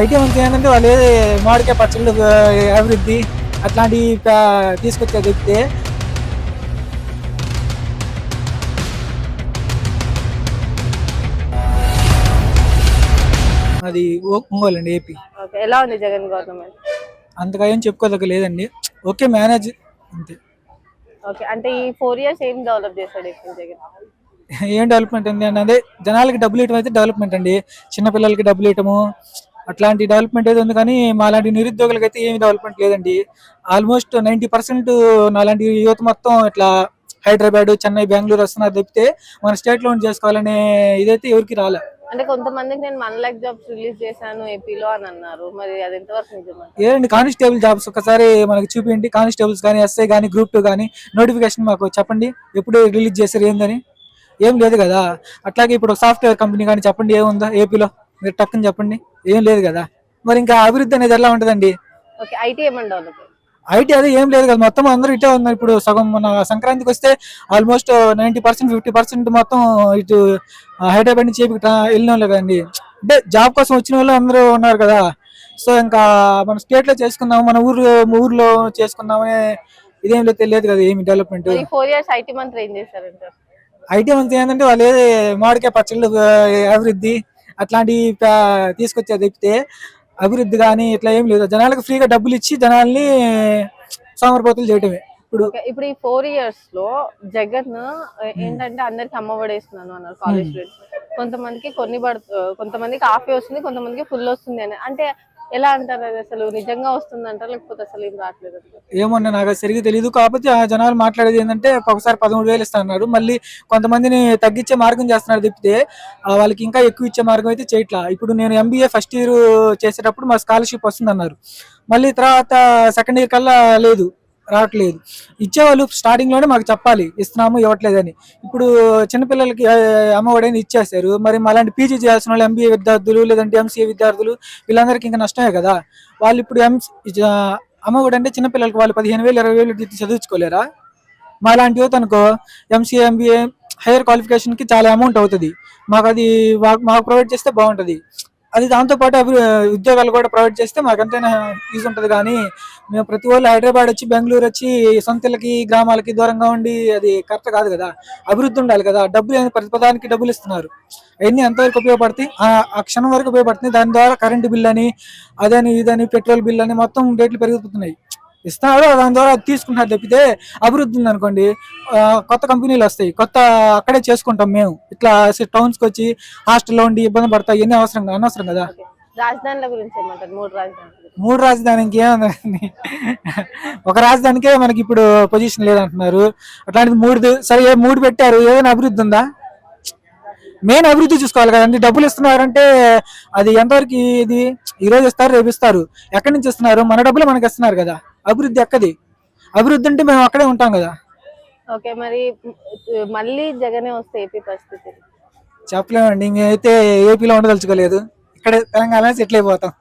IT మంత్రి ఏంటంటే వాళ్ళు ఏది మామిడికాయ పచ్చళ్ళు అభివృద్ధి అట్లాంటివి తీసుకొచ్చే చెప్తే అది ఒంగోలు అండి ఏపీ. ఎలా ఉంది జగన్ గవర్నమెంట్? అంతగా ఏం చెప్పుకోదగ్గ లేదండి. ఓకే మేనేజ్ అంతే. ఓకే అంటే ఈ ఫోర్ ఇయర్స్ ఏం డెవలప్ చేశాడు జగన్? ఏం డెవలప్మెంట్ ఉంది అని అదే జనాలకి డబ్బులు ఇవ్వడం అయితే డెవలప్మెంట్ అండి. చిన్నపిల్లలకి డబ్బులు ఇవ్వటము అట్లాంటి డెవలప్మెంట్ ఏది ఉంది కానీ మాలాంటి నిరుద్యోగులకి అయితే ఏమి డెవలప్మెంట్ లేదండి. ఆల్మోస్ట్ నైంటీ పర్సెంట్ నాలాంటి యువత మొత్తం ఇట్లా హైదరాబాద్ చెన్నై బెంగళూరు వస్తున్నారు తప్పితే మన స్టేట్లో చేసుకోవాలనే ఇదైతే ఎవరికి రాలే. అంటే కొంతమందికి నేను వన్ లాక్ జాబ్స్ రిలీజ్ చేశాను ఏపీలో అని అన్నారు. మరి అది ఎంతవరకు నిజమా? ఏదండి కానిస్టేబుల్ జాబ్స్ ఒకసారి మనకి చూపించండి కానిస్టేబుల్స్ కానీ ఎస్ఐ కానీ గ్రూప్ టూ కానీ నోటిఫికేషన్ మాకు చెప్పండి. ఎప్పుడు రిలీజ్ చేశారు ఏందని? ఏం లేదు కదా. అట్లాగే ఇప్పుడు సాఫ్ట్వేర్ కంపెనీ కానీ చెప్పండి ఏముందో ఏపీలో? మీరు టక్కుని చెప్పండి. ఏం లేదు కదా. మరి ఇంకా అభివృద్ధి అనేది ఎలా ఉంటుందండి? ఓకే ఐటీ అదే ఏం లేదు కదా. మొత్తం అందరూ ఇటే ఉన్నారు. ఇప్పుడు సగం మన సంక్రాంతికి వస్తే almost ninety percent fifty percent మొత్తం ఇటు హైదరాబాద్ నుంచి వెళ్ళిన వాళ్ళే కదండి. అంటే జాబ్ కోసం వచ్చిన వాళ్ళు అందరూ ఉన్నారు కదా. సో ఇంకా మన స్టేట్లో చేసుకుందాం మన ఊరు ఊర్లో చేసుకుందామనే ఇదేం లేదు తెలియదు కదా ఏమి డెవలప్మెంట్ మరి ఫోర్ ఇయర్స్ ఐటీ మంత్రి ఏం చేశారంటారు? ఐటీ మంత్రి ఏంటంటే వాళ్ళు ఏది మామిడికాయ పచ్చళ్ళు అభివృద్ధి అట్లాంటివి ప- తీసుకొచ్చే తప్పితే అభివృద్ధి కానీ ఇట్లా ఏం లేదు. జనాలకు ఫ్రీగా డబ్బులు ఇచ్చి జనాల్ని సోమరిపోతులు చేయటమే. ఇప్పుడు ఇప్పుడు ఈ ఫోర్ ఇయర్స్లో జగన్ ఏంటంటే అందరికి అమ్మఒడేస్తున్నాను అన్నారు కాలేజ్ స్టూడెంట్స్ కొంతమందికి కొన్ని పడుతు కొంతమందికి హాఫ్ వస్తుంది కొంతమందికి ఫుల్ వస్తుంది అని. అంటే ఎలా అంటారు? అది అసలు నిజంగా వస్తుందంటారు? లేకపోతే అసలు ఏం రావట్లేదు అంటారు ఏమో నాకు సరిగ్గా తెలియదు కాకపోతే ఆ జనాలు మాట్లాడేది ఏంటంటే ఒకసారి పదమూడు వేలు ఇస్తున్నారు మళ్ళీ కొంతమందిని తగ్గించే మార్గం చేస్తున్నారు తప్పితే వాళ్ళకి ఇంకా ఎక్కువ ఇచ్చే మార్గం అయితే చేయట్లా. ఇప్పుడు నేను ఎంబీఏ ఫస్ట్ ఇయర్ చేసేటప్పుడు మా స్కాలర్షిప్ వస్తుంది అన్నారు మళ్ళీ తర్వాత సెకండ్ ఇయర్ కల్లా లేదు. రావట్లేదు. ఇచ్చేవాళ్ళు స్టార్టింగ్లోనే మాకు చెప్పాలి ఇస్తున్నాము ఇవ్వట్లేదని. ఇప్పుడు చిన్నపిల్లలకి ఆ, అమ్మఒడని ఇచ్చేస్తారు. మరి అలాంటి పీజీ చేయాల్సిన వాళ్ళు ఎంబీఏ విద్యార్థులు లేదంటే ఎంసీఏ విద్యార్థులు వీళ్ళందరికీ ఇంకా నష్టమే కదా. వాళ్ళు ఇప్పుడు ఎంసీ అమ్మఒడి అంటే చిన్నపిల్లలకి వాళ్ళు పదిహేను వేలు ఇరవై వేలు చదివించుకోలేరా మా లాంటి యువత అనుకో ఎంసీఏ ఎంబీఏ హైయర్ క్వాలిఫికేషన్కి చాలా అమౌంట్ అవుతుంది. మాకు అది మాకు ప్రొవైడ్ చేస్తే బాగుంటుంది. అది దాంతో పాటు అభి ఉద్యోగాలు కూడా ప్రొవైడ్ చేస్తే మాకంతైనా యూజ్ ఉంటుంది. కానీ మేము ప్రతి వాళ్ళు హైదరాబాద్ వచ్చి బెంగళూరు వచ్చి సొంతలకి గ్రామాలకి దూరంగా ఉండి అది కరెక్ట్ కాదు కదా. అభివృద్ధి ఉండాలి కదా. డబ్బులు ఏమి ప్రతి పదానికి డబ్బులు ఇస్తున్నారు. అవన్నీ ఎంతవరకు ఉపయోగపడతాయి? ఆ ఆ క్షణం వరకు ఉపయోగపడుతుంది దాని ద్వారా కరెంటు బిల్ అని అదని ఇదని పెట్రోల్ బిల్ అని మొత్తం రేట్లు పెరిగిపోతున్నాయి. ఇస్తున్నారు దాని ద్వారా తీసుకుంటున్నారు తప్పితే అభివృద్ధి ఉంది అనుకోండి. కొత్త కంపెనీలు వస్తాయి. కొత్త అక్కడే చేసుకుంటాం మేము. ఇట్లా టౌన్స్కి వచ్చి హాస్టల్లో ఉండి ఇబ్బంది పడతాయి. ఎన్ని అవసరం అనవసరం కదా? ఓకే. రాజధానుల గురించి ఏమంటారు? మూడు రాజధానులు మూడు రాజధానికి ఏముందండి ఒక రాజధానికే మనకి ఇప్పుడు పొజిషన్ లేదంటున్నారు. అట్లాంటిది మూడు సరే మూడు పెట్టారు. ఏదైనా అభివృద్ధి ఉందా? మెయిన్ అభివృద్ధి చూసుకోవాలి కదండి. డబ్బులు ఇస్తున్నారంటే అది ఎంతవరకు ఇది? ఈ రోజు ఇస్తారు రేపు ఇస్తారు. ఎక్కడి నుంచి ఇస్తున్నారు? మన డబ్బులు మనకి ఇస్తున్నారు కదా. అభివృద్ధి ఎక్కది అభివృద్ధి అంటే మేము అక్కడే ఉంటాం కదా. ఓకే మరి మళ్ళీ జగనే వస్తే ఏపీ పరిస్థితి? చెప్పలేమండి మేమైతే ఏపీలో ఉండదలుచుకోలేదు. ఇక్కడ తెలంగాణ సెటిల్ అయిపోతాం.